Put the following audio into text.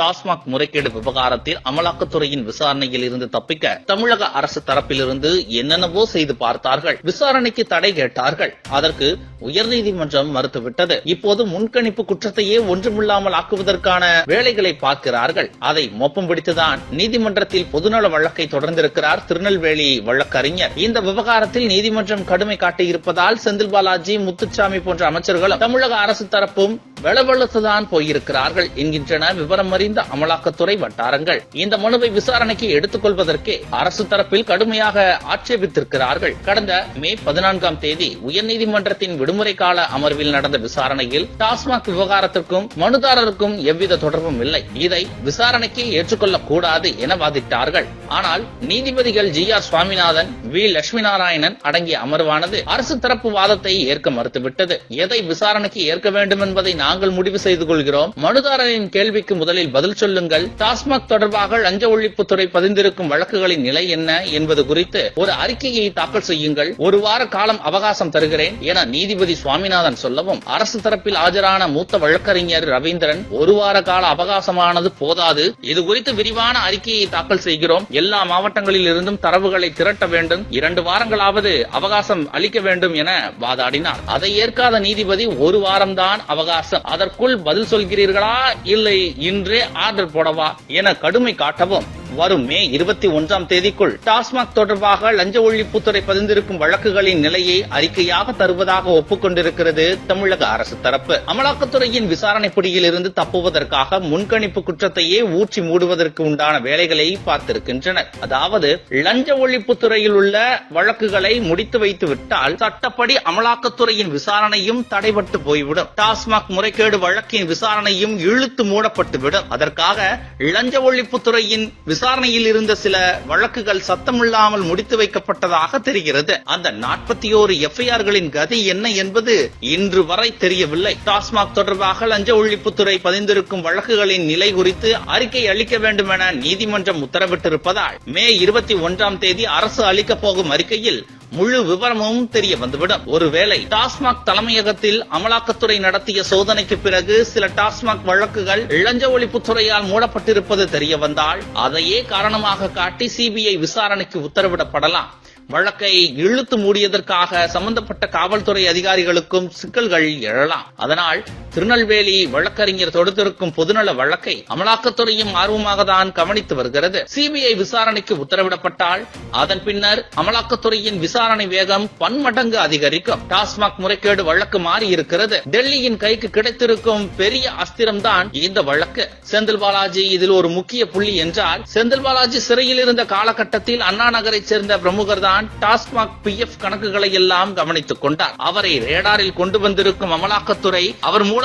டாஸ்மாக் முறைகேடு விவகாரத்தில் அமலாக்கத்துறையின் விசாரணையில் இருந்து தப்பிக்க தமிழக அரசு தரப்பிலிருந்து என்னென்னவோ செய்து பார்த்தார்கள். விசாரணைக்கு தடை கேட்டார்கள். அதற்கு உயர்நீதிமன்றம் மறுத்துவிட்டது. இப்போது முன்கணிப்பு குற்றத்தையே ஒன்றுமில்லாமல் ஆக்குவதற்கான வேலைகளை பார்க்கிறார்கள். அதை மொப்பம் பிடித்துதான் நீதிமன்றத்தில் பொதுநல வழக்கை தொடர்ந்திருக்கிறார் திருநெல்வேலி வழக்கறிஞர். இந்த விவகாரத்தில் நீதிமன்றம் கடுமை காட்டியிருப்பதால் செந்தில் பாலாஜி முத்துச்சாமி போன்ற அமைச்சர்களும் தமிழக அரசு தரப்பும் வெளவெளுத்துதான் போயிருக்கிறார்கள் என்கின்றன விவரம் அறிந்த அமலாக்கத்துறை வட்டாரங்கள். இந்த மனுவை விசாரணைக்கு எடுத்துக் கொள்வதற்கே அரசு தரப்பில் கடுமையாக ஆட்சேபித்திருக்கிறார்கள். கடந்த மே பதினான்காம் தேதி உயர்நீதிமன்றத்தின் விடுமுறை கால அமர்வில் நடந்த விசாரணையில் டாஸ்மாக் விவகாரத்திற்கும் மனுதாரருக்கும் எவ்வித தொடர்பும் இல்லை. இதை விசாரணைக்கு ஏற்றுக்கொள்ளக்கூடாது என வாதிட்டார்கள். ஆனால் நீதிபதிகள் G R Swaminathan V Lakshmi Narayanan அடங்கிய அமர்வானது அரசு தரப்பு வாதத்தை ஏற்க மறுத்துவிட்டது. எதை விசாரணைக்கு ஏற்க வேண்டும் என்பதை நாங்கள் முடிவு செய்து கொள்கிறோம். மனுதாரரின் கேள்விக்கு முதலில் பதில் சொல்லுங்கள். டாஸ்மாக் தொடர்பாக லஞ்ச ஒழிப்புத்துறை பதிந்திருக்கும் வழக்குகளின் நிலை என்ன என்பது குறித்து ஒரு அறிக்கையை தாக்கல் செய்யுங்கள். ஒரு வார காலம் அவகாசம் தருகிறேன் என நீதிபதி சுவாமிநாதன் சொல்லவும் அரசு தரப்பில் ஆஜரான மூத்த வழக்கறிஞர் ரவீந்திரன் ஒரு வார கால அவகாசமானது போதாது. இது குறித்து விரிவான அறிக்கையை தாக்கல் செய்கிறோம் எல்லா மாவட்டங்களில் இருந்தும் தரவுகளை திரட்ட வேண்டும். இரண்டு வாரங்களாவது அவகாசம் அளிக்க வேண்டும் என வாதாடினார். அதை ஏற்காத நீதிபதி ஒரு வாரம்தான் அவகாசம். அதற்குள் பதில் சொல்கிறீர்களா? இல்லை இன்றே ஆர்டர் போடவா? என கடுமை காட்டவும் வரும் மே இருபத்தி ஒன்றாம் தேதிக்குள் டாஸ்மாக் தொடர்பாக லஞ்ச ஒழிப்புத்துறை பதிந்திருக்கும் வழக்குகளின் நிலையை அறிக்கையாக தருவதாக ஒப்புக்கொண்டிருக்கிறது தமிழக அரசு தரப்பு. அமலாக்கத்துறையின் விசாரணை பிடியில் இருந்து தப்புவதற்காக முன்கணிப்பு குற்றத்தையே ஊற்றி மூடுவதற்கு உண்டான வேலைகளை பார்த்திருக்கின்றனர். அதாவது லஞ்ச ஒழிப்புத்துறையில் உள்ள வழக்குகளை முடித்து வைத்து விட்டால் சட்டப்படி அமலாக்கத்துறையின் விசாரணையும் தடைபட்டு போய்விடும். டாஸ்மாக் முறைகேடு வழக்கின் விசாரணையும் இழுத்து மூடப்பட்டுவிடும். அதற்காக லஞ்ச ஒழிப்புத்துறையின் விசாரணையில் இருந்த சில வழக்குகள் சத்தமில்லாமல் முடித்து வைக்கப்பட்டதாக தெரிகிறது. அந்த நாற்பத்தி ஓரு எஃப்ஐஆர்களின் கதி என்ன என்பது இன்று வரை தெரியவில்லை. டாஸ்மாக் தொடர்பாக லஞ்ச ஒழிப்புத்துறை பதிந்திருக்கும் வழக்குகளின் நிலை குறித்து அறிக்கை அளிக்க வேண்டும் என நீதிமன்றம் உத்தரவிட்டிருப்பதால் மே இருபத்தி ஒன்றாம் தேதி அரசு அளிக்கப் போகும் அறிக்கையில் முழு விவரமும் தெரிய வந்துவிடும். ஒருவேளை டாஸ்மாக் தலைமையகத்தில் அமலாக்கத்துறை நடத்திய சோதனைக்கு பிறகு சில டாஸ்மாக் வழக்குகள் இளஞ்ச ஒழிப்புத்துறையால் மூடப்பட்டிருப்பது தெரிய வந்தால் அதையே காரணமாக காட்டி சிபிஐ விசாரணைக்கு உத்தரவிடப்படலாம். வழக்கை இழுத்து மூடியதற்காக சம்பந்தப்பட்ட காவல்துறை அதிகாரிகளுக்கும் சிக்கல்கள் எழலாம். அதனால் திருநெல்வேலி வழக்கறிஞர் தொடுத்திருக்கும் பொதுநல வழக்கை அமலாக்கத்துறையும் ஆர்வமாக தான் கவனித்து வருகிறது. சிபிஐ விசாரணைக்கு உத்தரவிடப்பட்டால் அதன் பின்னர் அமலாக்கத்துறையின் விசாரணை வேகம் பன்மடங்கு அதிகரிக்கும். டாஸ்மாக் முறைகேடு வழக்கு மாறி இருக்கிறது டெல்லியின் கைக்கு கிடைத்திருக்கும் பெரிய அஸ்திரம்தான் இந்த வழக்கு. செந்தில் பாலாஜி இதில் ஒரு முக்கிய புள்ளி என்றால் செந்தில் பாலாஜி சிறையில் இருந்த காலகட்டத்தில் அண்ணா நகரைச் சேர்ந்த பிரமுகர் தான் டாஸ்மாக் பி எஃப் கணக்குகளை எல்லாம் கவனித்துக் கொண்டார். அவரை ரேடாரில் கொண்டு வந்திருக்கும் அமலாக்கத்துறை அவர் மூலம்